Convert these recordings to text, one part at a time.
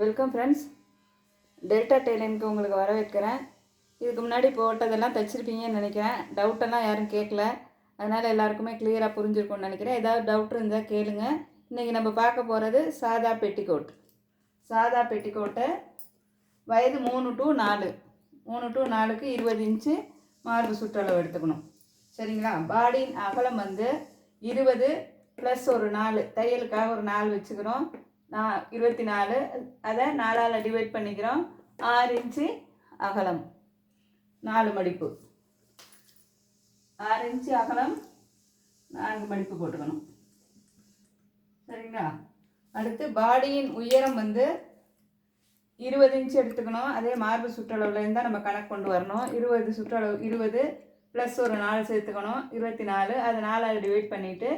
Welcome friends delta டெய்லரிங்க்கு உங்களுக்கு வர வைக்கிறேன் இதுக்கு முன்னாடி போட்டதெல்லாம் தைச்சிருப்பீங்கன்னு நினைக்கிறேன். டவுட்டெல்லாம் யாரும் கேட்கல. அதனால் எல்லாருக்குமே கிளியராக புரிஞ்சிருக்கும்னு நினைக்கிறேன். ஏதாவது டவுட் இருந்தால் கேளுங்க. இன்றைக்கி நம்ம பார்க்க போகிறது சாதா பெட்டிக்கோட். சாதா பெட்டிக்கோட்டை. வயது மூணு டு நாலு. மூணு டு நாலுக்கு இருபது இன்ச்சு மார்பு சுற்றளவு எடுத்துக்கணும். சரிங்களா? பாடியின் அகலம் வந்து இருபது ப்ளஸ் ஒரு நாலு. தையலுக்காக ஒரு நாலு வச்சுக்கிறோம். நான் இருபத்தி நாலு அதை நாலால் டிவைட் பண்ணிக்கிறோம். ஆறு இன்ச்சு அகலம். நாலு மடிப்பு. ஆறு இன்ச்சு அகலம் நான்கு மடிப்பு போட்டுக்கணும். சரிங்களா? அடுத்து பாடியின் உயரம் வந்து இருபது இன்ச்சு எடுத்துக்கணும். அதே மார்பு சுற்றளவில் இருந்தால் நம்ம கணக்கு கொண்டு வரணும். இருபது சுற்றளவு இருபது ப்ளஸ் ஒரு நாலு சேர்த்துக்கணும். இருபத்தி நாலு அது நாலால் டிவைட் பண்ணிவிட்டு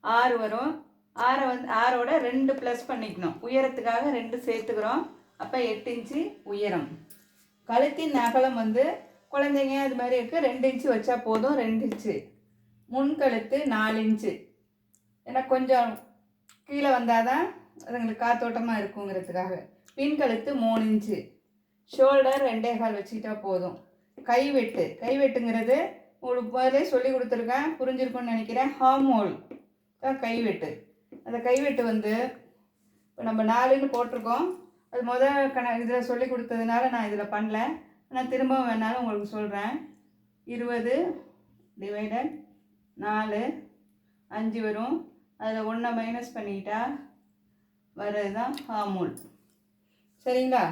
ஆறு வரும். ஆறை வந்து ஆறோட ரெண்டு ப்ளஸ் பண்ணிக்கணும். உயரத்துக்காக ரெண்டு சேர்த்துக்கிறோம். அப்போ எட்டு இன்ச்சு உயரம். கழுத்தின் அகலம் வந்து குழந்தைங்க அது மாதிரி இருக்குது ரெண்டு இன்ச்சு வச்சா போதும். ரெண்டு இன்ச்சு. முன்கழுத்து நாலு இன்ச்சு. ஏன்னா கொஞ்சம் கீழே வந்தால் தான் அதுங்களுக்கு காத்தோட்டமாக இருக்குங்கிறதுக்காக. பின்கழுத்து மூணு இன்ச்சு. ஷோல்டர் ரெண்டே கால் வச்சுக்கிட்டா போதும். கைவெட்டு. கைவெட்டுங்கிறது உங்களுக்கு முதலே சொல்லி கொடுத்துருக்கேன். புரிஞ்சிருக்கும்னு நினைக்கிறேன். ஹார்மோல் தான் கைவெட்டு. அந்த கைவெட்டு வந்து இப்போ நம்ம நாலுன்னு போட்டிருக்கோம். அது முதல் கண இதில் சொல்லி கொடுத்ததுனால நான் இதில் பண்ணல. நான் திரும்பவும் வேணாலும் உங்களுக்கு சொல்கிறேன் இருபது டிவைடட் நாலு அஞ்சு வரும். அதில் ஒன்றை மைனஸ் பண்ணிக்கிட்டா வர்றது தான் ஹார்மோல் சரிங்களா?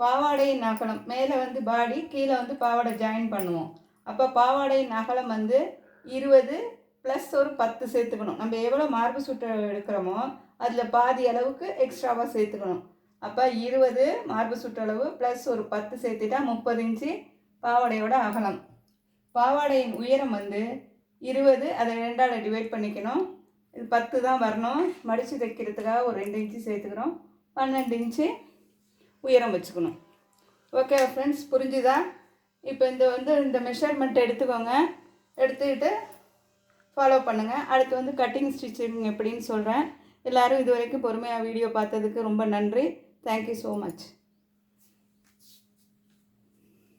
பாவாடையின் அகலம் மேலே வந்து பாடி கீழே வந்து பாவாடை ஜாயின் பண்ணுவோம். அப்போ பாவாடையின் அகலம் வந்து இருபது ப்ளஸ் ஒரு பத்து சேர்த்துக்கணும். நம்ம எவ்வளோ மார்பு சுற்று எடுக்கிறோமோ அதில் பாதி அளவுக்கு எக்ஸ்ட்ராவாக சேர்த்துக்கணும். அப்போ இருபது மார்பு சுற்றளவு ப்ளஸ் ஒரு பத்து சேர்த்துட்டா முப்பது இன்ச்சு பாவாடையோட அகலம். பாவாடையின் உயரம் வந்து இருபது. அதை ரெண்டால் டிவைட் பண்ணிக்கணும். இது பத்து தான் வரணும். மடித்து தைக்கிறதுக்காக ஒரு ரெண்டு இன்ச்சு சேர்த்துக்கிறோம். பன்னெண்டு இன்ச்சு உயரம் வச்சுக்கணும். ஓகே ஃப்ரெண்ட்ஸ் புரிஞ்சுதா? இப்போ இந்த வந்து இந்த மெஷர்மெண்ட் எடுத்துக்கோங்க. எடுத்துக்கிட்டு ஃபாலோ பண்ணுங்கள் அடுத்து வந்து கட்டிங் ஸ்டிச்சிங் எப்படின்னு சொல்கிறேன் எல்லோரும் இது வரைக்கும் பொறுமையாக வீடியோ பார்த்ததுக்கு ரொம்ப நன்றி. Thank you so much